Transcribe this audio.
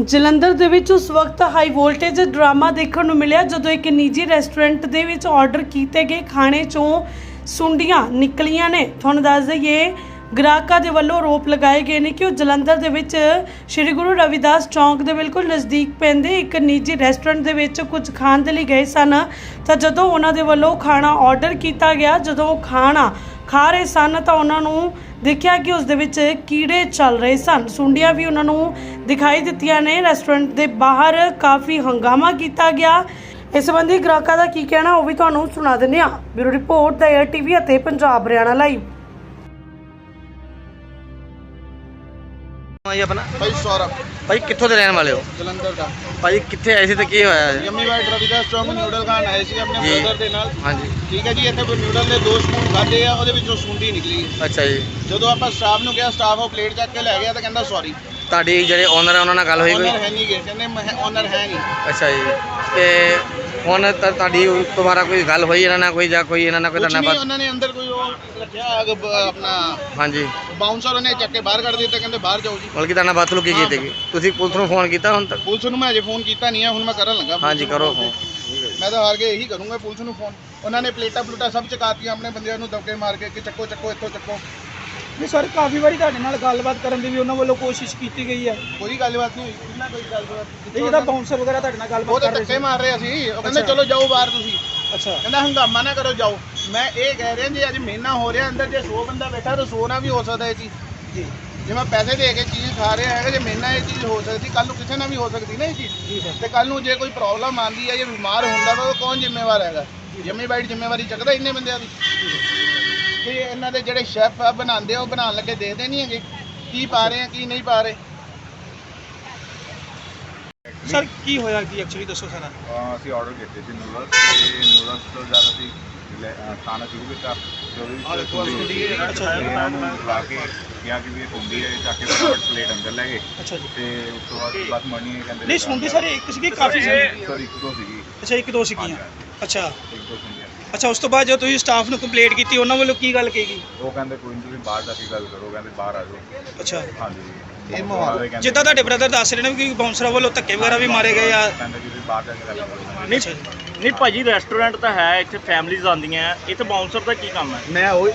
ਜਲੰਧਰ ਦੇ ਵਿੱਚ ਉਸ ਵਕਤ ਹਾਈ ਵੋਲਟੇਜ ਡਰਾਮਾ ਦੇਖਣ ਨੂੰ ਮਿਲਿਆ, ਜਦੋਂ ਇੱਕ ਨਿੱਜੀ ਰੈਸਟੋਰੈਂਟ ਦੇ ਵਿੱਚ ਆਰਡਰ ਕੀਤੇ ਗਏ ਖਾਣੇ ਚੋਂ ਸੁੰਡੀਆਂ ਨਿਕਲੀਆਂ ਨੇ। ਤੁਹਾਨੂੰ ਦੱਸ ਦਈਏ, ਗ੍ਰਾਹਕਾਂ ਦੇ ਵੱਲੋਂ ਆਰੋਪ ਲਗਾਏ ਗਏ ਨੇ ਕਿ ਉਹ ਜਲੰਧਰ ਦੇ ਵਿੱਚ ਸ੍ਰੀ ਗੁਰੂ ਰਵਿਦਾਸ ਚੌਂਕ ਦੇ ਬਿਲਕੁਲ ਨਜ਼ਦੀਕ ਪੈਂਦੇ ਇੱਕ ਨਿੱਜੀ ਰੈਸਟੋਰੈਂਟ ਦੇ ਵਿੱਚ ਕੁਝ ਖਾਣ ਦੇ ਲਈ ਗਏ ਸਨ। ਤਾਂ ਜਦੋਂ ਉਹਨਾਂ ਦੇ ਵੱਲੋਂ ਖਾਣਾ ਆਰਡਰ ਕੀਤਾ ਗਿਆ, ਜਦੋਂ ਉਹ ਖਾਣਾ ਖਾ ਰਹੇ ਸਨ, ਤਾਂ ਉਹਨਾਂ ਨੂੰ ਦੇਖਿਆ ਕਿ ਉਸ ਦੇ ਵਿੱਚ ਕੀੜੇ ਚੱਲ ਰਹੇ ਸਨ। ਸੁੰਡੀਆਂ ਵੀ ਉਹਨਾਂ ਨੂੰ ਦਿਖਾਈ ਦਿੱਤੀਆਂ ਨੇ। ਰੈਸਟੋਰੈਂਟ ਦੇ ਬਾਹਰ ਕਾਫੀ ਹੰਗਾਮਾ ਕੀਤਾ ਗਿਆ। ਇਸ ਸੰਬੰਧੀ ਗ੍ਰਾਹਕਾਂ ਦਾ ਕੀ ਕਹਿਣਾ ਉਹ ਵੀ ਤੁਹਾਨੂੰ ਸੁਣਾ ਦਿੰਦੇ ਹਾਂ। ਬਿਊਰੋ ਰਿਪੋਰਟ ਦਾ ਏਅਰ ਟੀਵੀ ਅਤੇ ਪੰਜਾਬ ਹਰਿਆਣਾ ਲਾਈਵ। ਭਾਈ ਆਪਣਾ? ਭਾਈ ਸੌਰਵ। ਭਾਈ ਕਿੱਥੋਂ ਦੇ ਰਹਿਣ ਵਾਲੇ ਹੋ? ਜਲੰਧਰ ਦਾ। ਭਾਈ ਕਿੱਥੇ ਆਏ ਸੀ ਤੇ ਕੀ ਹੋਇਆ? ਹੈ? ਯੰਮੀ ਵਾਈਟ ਰਵਿਦਾਸ ਚੌਂਕ ਨਿਊਡਲ ਖਾਣ ਆਏ ਸੀ ਆਪਣੇ ਜੀ। ਬ੍ਰਦਰ ਦੇ ਨਾਲ। ਹਾਂਜੀ। ਠੀਕ ਹੈ ਜੀ ਇੱਥੇ ਕੋਈ ਨਿਊਡਲ ਦੇ ਦੋ ਸਪੂਨ ਖਾਦੇ ਆ ਉਹਦੇ ਵਿੱਚੋਂ ਸੁੰਡੀ ਨਿਕਲੀ ਅੱਛਾ ਜੀ। ਜਦੋਂ ਆਪਾਂ ਸਟਾਫ ਨੂੰ ਕਿਹਾ ਸਟਾਫ ਉਹ ਪਲੇਟ ਚੱਕ ਕੇ ਲੈ ਗਿਆ ਤਾਂ ਕਹਿੰਦਾ ਸੌਰੀ ਤੁਹਾਡੀ ਜਿਹੜੇ ਓਨਰ ਹੈ ਉਹਨਾਂ ਨਾਲ ਗੱਲ ਹੋਈ ਕੋਈ? ਓਨਰ ਹੈ ਨਹੀਂ ਗੇ ਕਹਿੰਦੇ ਓਨਰ ਹੈ ਨਹੀਂ। ਅੱਛਾ ਜੀ। ਤੇ ਹੁਣ ਤਾਂ ਤੁਹਾਡੀ ਬਾਅਦ ਕੋਈ ਗੱਲ ਹੋਈ ਇਹਨਾਂ ਨਾਲ ਕੋਈ ਜਾਂ ਕੋਈ ਇਹਨਾਂ ਨਾਲ ਕੋਈ ਕੁਝ ਤੁਹਾਡੇ ਨਹੀਂ ਉਹਨਾਂ ਨੇ ਅੰਦਰ ਕੋਈ ਉਹ ਰੱਖਿਆ ਅਗ- ਬ- ਆਪਣਾ ਹਾਂਜੀ। ਬਾਉਂਸਰ ਉਹਨੇ ਚੱਕ ਕੇ ਬਾਹਰ ਕੱਢ ਦਿੱਤਾ ਕਹਿੰਦੇ ਬਾਹਰ ਜਾਓ ਜੀ। ਬਲਕਿ ਤੁਹਾਡੇ ਬਦਸਲੂਕੀ ਹਾਂ। ਕੀਤੀ ਗਈ ਤੁਸੀਂ ਪੁਲਿਸ ਨੂੰ ਫੋਨ ਕੀਤਾ ਹੁਣ ਤੱਕ? ਪੁਲਿਸ ਨੂੰ ਮੈਂ ਅਜੇ ਫੋਨ ਕੀਤਾ ਨਹੀਂ ਹੈ ਹੁਣ ਮੈਂ ਕਰਨ ਲੱਗਾ। ਹਾਂਜੀ ਕਰੋ ਫੋਨ ਮੈਂ ਤਾਂ ਹਾਰ ਕੇ ਇਹੀ ਕਰੂੰਗਾ ਪੁਲਿਸ ਨੂੰ ਫੋਨ ਉਹਨਾਂ ਨੇ ਪਲੇਟਾਂ ਪਲੂਟਾਂ ਸਭ ਚਕਾਤੀਆਂ ਆਪਣੇ ਬੰਦਿਆਂ ਨੂੰ ਦਬਕੇ ਮਾਰ ਕੇ ਕਿ ਚੱਕੋ ਚੱਕੋ ਇੱਥੋਂ ਚੱਕੋ। ਨਹੀਂ ਸਰ ਕਾਫੀ ਵਾਰੀ ਤੁਹਾਡੇ ਨਾਲ ਗੱਲਬਾਤ ਕਰਨ ਦੀ ਵੀ ਉਹਨਾਂ ਵੱਲੋਂ ਕੋਸ਼ਿਸ਼ ਕੀਤੀ ਗਈ ਹੈ। ਕੋਈ ਗੱਲਬਾਤ ਨਹੀਂ ਹੋਈ। ਨਾ ਕੋਈ ਗੱਲਬਾਤ? ਇਹ ਜਿਹੜਾ ਬਾਉਂਸਰ ਵਗੈਰਾ ਤੁਹਾਡੇ ਨਾਲ ਉਹ ਗੱਲਬਾਤ ਤਾਂ ਕਰ ਰਹੇ ਧੱਕੇ ਸੀ। ਮਾਰ ਰਹੇ ਸੀ ਉਹ ਕਹਿੰਦੇ। ਚਲੋ ਜਾਓ ਬਾਹਰ ਤੁਸੀਂ। ਅੱਛਾ। ਕਹਿੰਦਾ ਹੰਗਾਮਾ ਨਾ ਕਰੋ ਜਾਓ। ਮੈਂ ਇਹ ਕਹਿ ਰਿਹਾ ਜੀ ਅੱਜ ਮਹੀਨਾ ਹੋ ਰਿਹਾ ਅੰਦਰ ਜੇ 100 ਬੰਦਾ ਬੈਠਾ ਤਾਂ 100 ਨਾ ਵੀ ਹੋ ਸਕਦਾ ਇਹ ਚੀਜ਼। ਜੀ। ਜੇ ਮੈਂ ਪੈਸੇ ਦੇ ਕੇ ਚੀਜ਼ ਖਾ ਰਿਹਾ ਹੈਗਾ ਜੇ ਮਹੀਨਾ ਇਹ ਚੀਜ਼ ਹੋ ਸਕਦੀ ਕੱਲ ਨੂੰ ਕਿਸੇ ਨਾਲ ਵੀ ਹੋ ਸਕਦੀ ਨਾ ਇਹ ਚੀਜ਼। ਜੀ ਸਰ। ਤੇ ਕੱਲ ਨੂੰ ਜੇ ਕੋਈ ਪ੍ਰੋਬਲਮ ਆਂਦੀ ਹੈ ਜੇ ਬਿਮਾਰ ਹੁੰਦਾ ਵਾ ਉਹ ਕੌਣ ਜ਼ਿੰਮੇਵਾਰ ਹੈਗਾ? ਜੰਮੀ ਬਾਈਟ ਜ਼ਿੰਮੇਵਾਰੀ ਚੱਕਦਾ ਇੰਨੇ ਬੰਦਿਆਂ ਦੀ। ਤੇ ਇਹਨਾਂ ਦੇ ਜਿਹੜੇ ਸ਼ੈਫ ਆ ਬਣਾਉਂਦੇ ਆ ਉਹ ਬਣਾਉਣ ਲੱਗੇ ਦੇਖਦੇ ਨਹੀਂ ਹੈਗੇ ਕੀ ਪਾ ਰਹੇ ਆ ਕੀ ਨਹੀਂ ਪਾ ਰਹੇ। ਸਰ ਕੀ ਹੋਇਆ? ਕੀ ਐਕਚੁਅਲੀ ਦੱਸੋ ਸਾਰਾ। ਅਹ ਅਸੀਂ ਆਰਡਰ ਕੀਤੇ ਸੀ ਨੂਡਲਸ ਤੇ ਨੂਡਲਸ ਤੋਂ ਜ਼ਿਆਦਾ ਅਹ ਖਾਣਾ ਸ਼ੁਰੂ ਕੀਤਾ ਤੇ ਇਹਨਾਂ ਨੂੰ ਲਾ ਕੇ ਕਿਹਾ ਕਿ ਵੀ ਇਹ ਸੁੰਡੀ ਹੈ ਚੱਕ ਕੇ ਫਟਾਫਟ ਪਲੇਟ ਅੰਦਰ ਲੈ ਗਏ। ਅੱਛਾ ਜੀ। ਤੇ ਉਸ ਤੋਂ ਬਾਅਦ ਬਸ ਮਣੀ ਕਹਿੰਦੇ ਨਹੀਂ ਸੁਣਦੀ ਸਰ ਇੱਕ ਸੀਗੀ ਕਾਫੀ ਸੀ ਸਰ ਇੱਕ ਦੋ ਸੀਗੀ। ਅੱਛਾ ਇੱਕ ਦੋ ਸੀਗੀਆਂ। ਅੱਛਾ। ਇੱਕ ਦੋ ਸੁੰਡੀਆਂ ਅੱਛਾ ਉਸ ਤੋਂ ਬਾਅਦ ਜਦੋਂ ਤੁਸੀਂ ਸਟਾਫ ਨੂੰ ਕੰਪਲੇਂਟ ਕੀਤੀ ਉਹਨਾਂ ਵੱਲੋਂ ਕੀ ਗੱਲ ਕਹੀ ਗਈ? ਉਹ ਕਹਿੰਦੇ ਕੋਈ ਨਹੀਂ ਤੁਸੀਂ ਬਾਹਰ ਜਾ ਕੇ ਗੱਲ ਕਰੋ ਕਹਿੰਦੇ ਬਾਹਰ ਆ ਜਾਓ। ਅੱਛਾ। ਹਾਂਜੀ। ਇਹ ਮਾਹੌਲ ਜਿੱਦਾਂ ਤੁਹਾਡੇ ਬ੍ਰਦਰ ਦੱਸ ਰਹੇ ਨੇ ਕਿ ਬਾਉਂਸਰਾਂ ਵੱਲੋਂ ਧੱਕੇ ਵਗੈਰਾ ਵੀ ਮਾਰੇ ਗਏ ਆ। ਕਹਿੰਦੇ ਕਿ ਤੁਸੀਂ ਬਾਹਰ ਜਾ ਕੇ ਗੱਲ ਕਰੋ। ਨਹੀਂ ਨਹੀਂ ਭਾਜੀ ਰੈਸਟੋਰੈਂਟ ਤਾਂ ਹੈ ਇੱਥੇ ਫੈਮਲੀਜ਼ ਆਉਂਦੀਆਂ। ਇੱਥੇ ਬਾਉਂਸਰ ਦਾ ਕੀ ਕੰਮ ਹੈ? ਮੈਂ ਉਹ